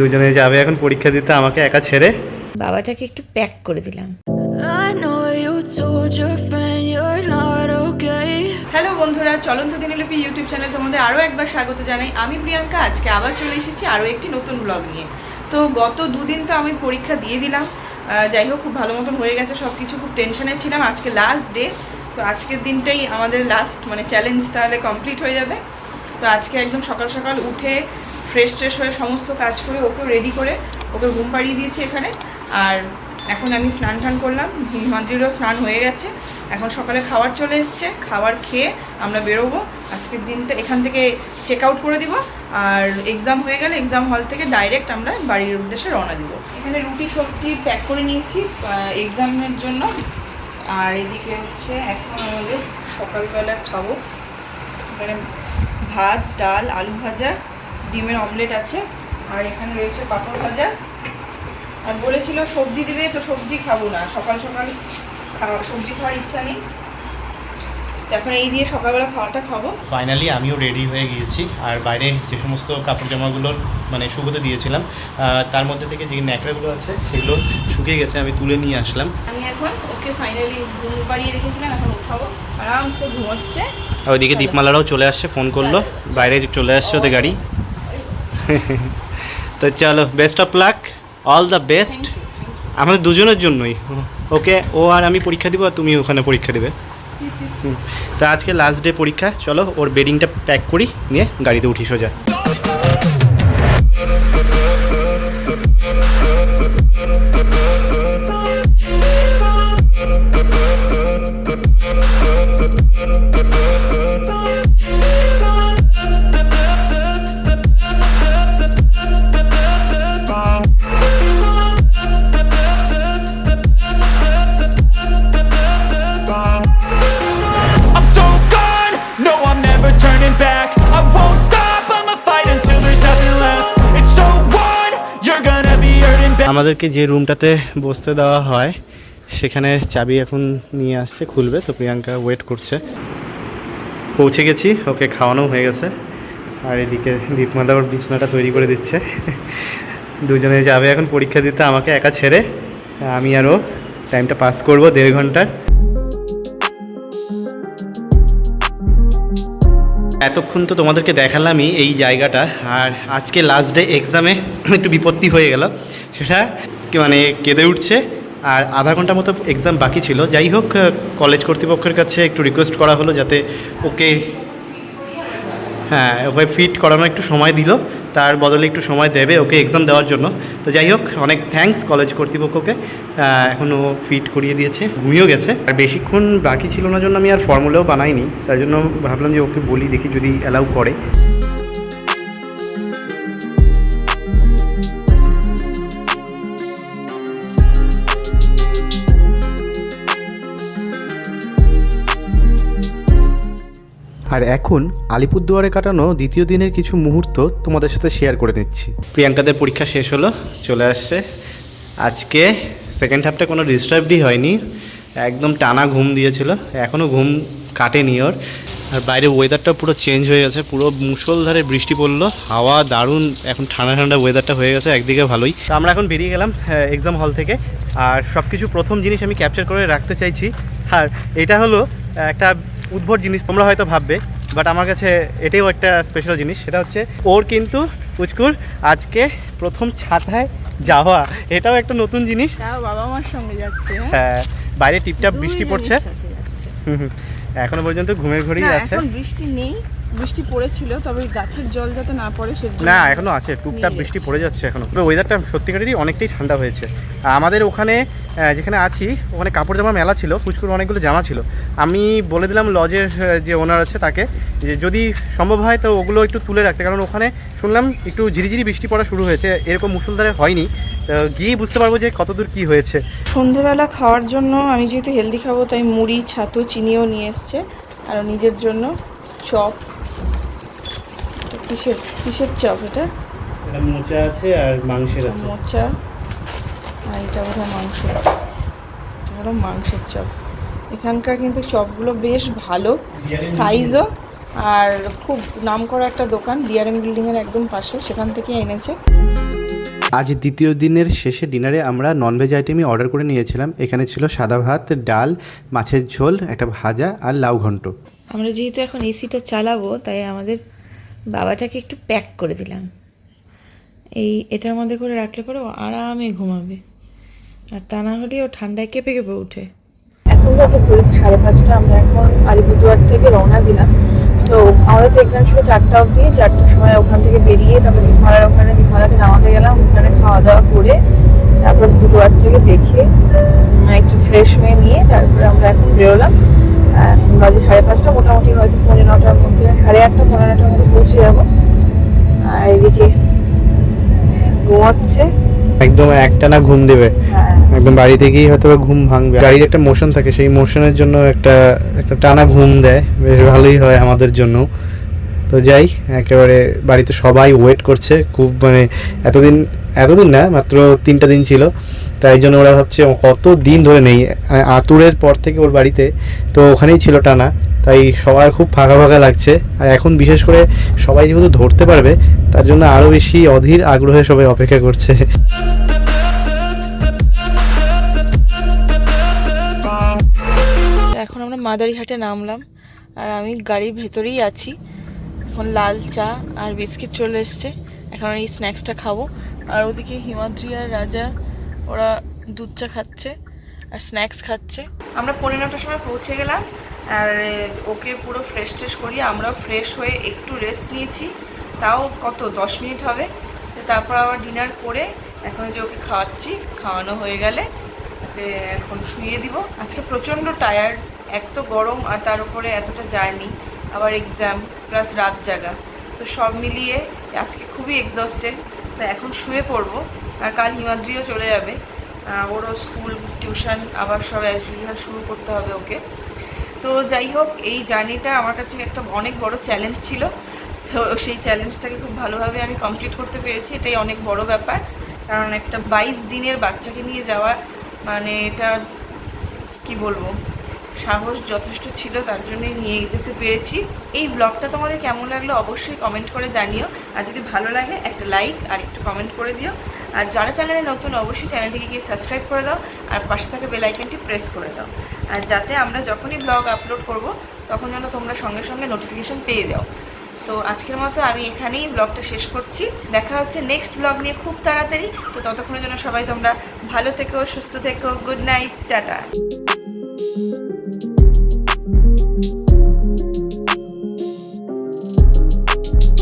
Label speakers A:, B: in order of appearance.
A: দুজনে যাবে এখন পরীক্ষা দিতে আমাকে একা ছেড়ে।
B: বাবাটাকে একটু প্যাক করে দিলাম.
C: হ্যালো বন্ধুরা চলন্ত দিনলিপি ইউটিউব চ্যানেল তোমাদের আরও একবার স্বাগত জানাই। আমি প্রিয়াঙ্কা আজকে আবার চলে এসেছি আরও একটি নতুন ব্লগ নিয়ে। তো গত দুদিন তো আমি পরীক্ষা দিয়ে দিলাম। যাই হোক খুব ভালো মতন হয়ে গেছে সব কিছু খুব টেনশনে ছিলাম। আজকে লাস্ট ডে তো আজকের দিনটাই আমাদের লাস্ট মানে চ্যালেঞ্জ তাহলে কমপ্লিট হয়ে যাবে। তো আজকে একদম সকাল সকাল উঠে ফ্রেশ ট্রেশ হয়ে সমস্ত কাজ করে ওকে রেডি করে ওকে ঘুম পাড়িয়ে দিয়েছি এখানে। আর এখন আমি স্নান টান করলাম, হিমাদ্রিরও স্নান হয়ে গেছে। এখন সকালে খাবার চলে এসছে, খাবার খেয়ে আমরা বেরোবো। আজকের দিনটা এখান থেকে চেক আউট করে দিব। আর এক্সাম হয়ে গেলে এক্সাম হল থেকে ডাইরেক্ট আমরা বাড়ির উদ্দেশ্যে রওনা দিব। এখানে রুটি, সবজি প্যাক করে নিয়েছি এক্সামের জন্য। আর এদিকে হচ্ছে এখন আমাদের সকালবেলা খাব। এখানে ভাত, ডাল, আলু ভাজা ডিমের অমলেট আছে আর এখানে রয়েছে পাঁপড় ভাজা। আর বলেছিল সবজি দিবে তো সবজি খাব না। সকাল সকাল খাওয়া সবজি খাওয়ার ইচ্ছা নেই। এখন এই দিয়ে সকালবেলা খাওয়াটা খাব।
A: ফাইনালি আমিও রেডি হয়ে গিয়েছি। আর বাইরে যে সমস্ত কাপড় জামাগুলোর মানে শুকোতে দিয়েছিলাম তার মধ্যে থেকে যে ন্যাকড়াগুলো আছে সেগুলো শুকিয়ে গেছে আমি তুলে নিয়ে আসলাম।
C: আমি এখন ওকে ফাইনালি ঘুম পাড়িয়ে রেখেছিলাম এখন উঠাবো আরামসে ঘুমোচ্ছে।
A: আর ওইদিকে দীপমালারাও চলে আসছে ফোন করল। বাইরে চলে আসছে ওদের গাড়ি। তো চলো best of luck all the best আমাদের দুজনের জন্যই। ওকে ও আর আমি পরীক্ষা দিব আর তুমি ওখানে পরীক্ষা দেবে। তা তো আজকে লাস্ট ডে পরীক্ষা। চলো ওর বেডিংটা প্যাক করি নিয়ে গাড়িতে উঠি সোজা। আমাদেরকে যে রুমটাতে বসতে দেওয়া হয়, সেখানে চাবি এখন নিয়ে আসছে, খুলবে। তো প্রিয়াঙ্কা ওয়েট করছে। পৌঁছে গেছি, ওকে খাওয়ানো হয়ে গেছে। আর এদিকে দীপমালা ওর বিছানাটা তৈরি করে দিচ্ছে। দুজনে যাবে এখন পরীক্ষা দিতে, আমাকে একা ছেড়ে। আমি আরও টাইমটা পাস করব দেড় ঘণ্টার। এতক্ষণ তো তোমাদেরকে দেখালামই এই জায়গাটা। আর আজকে লাস্ট ডে এক্সামে একটু বিপত্তি হয়ে গেল। সেটা মানে কেঁদে উঠছে। আর আধা ঘণ্টা মতো এক্সাম বাকি ছিল। যাই হোক কলেজ কর্তৃপক্ষের কাছে একটু রিকোয়েস্ট করা হলো যাতে ওকে হ্যাঁ ওকে ফিট করানো একটু সময় দিল। তার বদলে একটু সময় দেবে ওকে এক্সাম দেওয়ার জন্য। তো যাই হোক, অনেক থ্যাংকস কলেজ কর্তৃপক্ষকে। এখন ও ফিট করিয়ে দিয়েছে, ঘুমিয়েও গেছে। আর বেশিক্ষণ বাকি ছিল না জন্য আমি আর ফর্মুলাও বানাইনি। তাই জন্য ভাবলাম যে ওকে বলি, দেখি যদি অ্যালাউ করে। আর এখন আলিপুরদুয়ারে কাটানো দ্বিতীয় দিনের কিছু মুহূর্ত তোমাদের সাথে শেয়ার করে নিচ্ছি। প্রিয়াঙ্কাদের পরীক্ষা শেষ হলো, চলে আসছে। আজকে সেকেন্ড হাফটা কোনো ডিস্টার্বই হয়নি, একদম টানা ঘুম দিয়েছিল এখনও ঘুম কাটেনি ওর। আর বাইরে ওয়েদারটা পুরো চেঞ্জ হয়ে গেছে, পুরো মুষলধারে বৃষ্টি পড়ল, হাওয়া দারুণ, এখন ঠান্ডা ঠান্ডা ওয়েদারটা হয়ে গেছে, একদিকে ভালোই। তো আমরা এখন বেরিয়ে গেলাম এক্সাম হল থেকে। আর সব কিছু প্রথম জিনিস আমি ক্যাপচার করে রাখতে চাইছি। আর এটা হলো একটা উদ্ভট জিনিস তোমরা হয়তো ভাববে বাট আমার কাছে এটাও একটা স্পেশাল জিনিস সেটা হচ্ছে ওর কিন্তু পুচকুর আজকে প্রথম ছাতায় যাওয়া। এটাও একটা নতুন জিনিস।
C: বাবা মার সঙ্গে যাচ্ছে হ্যাঁ?
A: হ্যাঁ বাইরে টিপটাপ বৃষ্টি পড়ছে। এখনও পর্যন্ত ঘুমের ঘড়ি আছে।
C: এখন বৃষ্টি নেই। বৃষ্টি পড়েছিল তবে গাছের জল যাতে না পড়ে সেজন্য
A: না এখনও আছে। টুকটাক বৃষ্টি পড়ে যাচ্ছে এখনও। তবে ওয়েদারটা সত্যিকারেরই অনেকটাই ঠান্ডা হয়েছে। আর আমাদের ওখানে যেখানে আছি ওখানে কাপড় জামা মেলা ছিল পুচকুর অনেকগুলো জামা ছিল। আমি বলে দিলাম লজের যে ওনার আছে তাকে যে যদি সম্ভব হয় তো ওগুলো একটু তুলে রাখতে। কারণ ওখানে শুনলাম একটু ঝিরিঝিরি বৃষ্টি পড়া শুরু হয়েছে এরকম মুসলধারে হয়নি। গিয়ে বুঝতে পারব যে কতদূর কি হয়েছে।
C: সন্ধেবেলা খাওয়ার জন্য আমি যেহেতু হেলদি খাব তাই মুড়ি ছাতু চিনিও নিয়ে এসছে। আর নিজের জন্য চপ কিসের কিসের চপ এটা?
A: এটা মোচা আছে আর মাংসের আছে।
C: মোচা। আর এটা বোধহয় মাংস। এটা হলো মাংসের চপ। এখানকার কিন্তু চপগুলো বেশ ভালো। সাইজও। আর খুব নাম করা একটা দোকান ডিআরএম বিল্ডিংয়ের একদম পাশে। সেখান থেকে এনেছে।
A: আজ দ্বিতীয় দিনের শেষে ডিনারে আমরা ননভেজ আইটেমই অর্ডার করে নিয়েছিলাম। এখানে ছিল সাদা ভাত ডাল মাছের ঝোল একটা ভাজা আর লাউ ঘন্ট।
B: আমরা যেহেতু এখন এসিটা চালাবো তাই আমাদের বাবাটাকে একটু প্যাক করে দিলাম। এই এটার মধ্যে করে রাখলে পরে ও আরামে ঘুমাবে। আর তা না হলে ও ঠান্ডায় কেঁপে কেঁপে ওঠে।
D: এখন বাজে সাড়ে পাঁচটা। আমরা এখন আলিপুরদুয়ার থেকে রওনা দিলাম। তো আমাদের তো এক্সাম ছিল চারটা অবধি। চারটার সময় ওখান থেকে বেরিয়ে তারপর দীপমালার ওখানে, দীপমালাকে নামাতে গেলাম। ওখানে খাওয়া দাওয়া করে তারপর দুয়ার থেকে দেখে, একটু ফ্রেশ হয়ে নিয়ে তারপরে আমরা এখন বেরোলাম। বাজে সাড়ে পাঁচটা মোটামুটি হয়তো পৌনে নটার মধ্যে সাড়ে আটটা পনেরো নটার মধ্যে পৌঁছে যাব। আর এদিকে ঘুমাচ্ছে।
A: একদম একটা না ঘুম দেবে।
D: হ্যাঁ।
A: একদম বাড়ি থেকেই হয়তো ঘুম ভাঙবে। গাড়ির একটা মোশন থাকে সেই মোশনের জন্য একটা একটা টানা ঘুম দেয়। বেশ ভালোই হয় আমাদের জন্য। তো যাই, একেবারে বাড়িতে সবাই ওয়েট করছে। খুব মানে এতদিন এতদিন না, মাত্র তিনটা দিন ছিল। তাই জন্য ওরা ভাবছে কত দিন ধরে নেই। আ- আতুরের পর থেকে ওর বাড়িতে, তো ওখানেই ছিল টানা। তাই সবার খুব ফাঁকা ফাঁকা লাগছে। আর এখন বিশেষ করে সবাই যেহেতু ধরতে পারবে, তার জন্য আরও বেশি অধীর আগ্রহে সবাই অপেক্ষা করছে।
B: এখন আমরা মাদারিহাটে নামলাম। আর আমি গাড়ির ভেতরেই আছি। এখন লাল চা আর বিস্কিট চলে এসছে। এখন এই স্ন্যাক্সটা খাব। আর ওদিকে হিমাদ্রি আর রাজা, ওরা দুধ চা খাচ্ছে আর স্ন্যাক্স খাচ্ছে।
C: আমরা পনেরো নটার সময় পৌঁছে গেলাম আর ওকে পুরো ফ্রেশ ট্রেশ করিয়ে আমরা ফ্রেশ হয়ে একটু রেস্ট নিয়েছি। তাও কত? দশ মিনিট হবে। তারপর আবার ডিনার করে এখন যে ওকে খাওয়াচ্ছি, খাওয়ানো হয়ে গেলে এখন শুয়ে দিব। আজকে প্রচণ্ড টায়ার্ড এত গরম আর তার উপরে এতটা জার্নি আবার এক্সাম প্লাস রাত জাগা। তো সব মিলিয়ে আজকে খুবই এক্সস্টেড তো এখন শুয়ে পড়ব। আর কাল হিমাদ্রিও চলে যাবে। ওরও স্কুল টিউশন আবার সব অ্যাজ ইউজুয়াল শুরু করতে হবে ওকে। তো যাই হোক, এই জার্নিটা আমার কাছে একটা অনেক বড় চ্যালেঞ্জ ছিল। তো সেই চ্যালেঞ্জটাকে খুব ভালোভাবে আমি কমপ্লিট করতে পেরেছি। এটাই অনেক বড় ব্যাপার। কারণ একটা বাইশ দিনের বাচ্চাকে নিয়ে যাওয়া মানে এটা কি বলব? সাহস যথেষ্ট ছিল তার জন্যই নিয়ে যেতে পেরেছি। এই ব্লগটা তোমাদের কেমন লাগল অবশ্যই কমেন্ট করে জানিও। আর যদি ভালো লাগে, একটা লাইক আর একটু কমেন্ট করে দিও। আর যারা চ্যানেলে নতুন, অবশ্যই চ্যানেলটিকে গিয়ে সাবস্ক্রাইব করে দাও আর পাশে থাকা বেল আইকনটি প্রেস করে দাও। আর যাতে আমরা যখনই ব্লগ আপলোড করব, তখন যেন তোমরা সঙ্গে সঙ্গে নোটিফিকেশন পেয়ে যাও। তো আজকের মতো আমি এখানেই ব্লগটা শেষ করছি। দেখা হচ্ছে নেক্সট ব্লগ নিয়ে খুব তাড়াতাড়ি। তো ততক্ষণের জন্য সবাই তোমরা ভালো থেকো, সুস্থ থেকো গুড নাইট টাটা। Música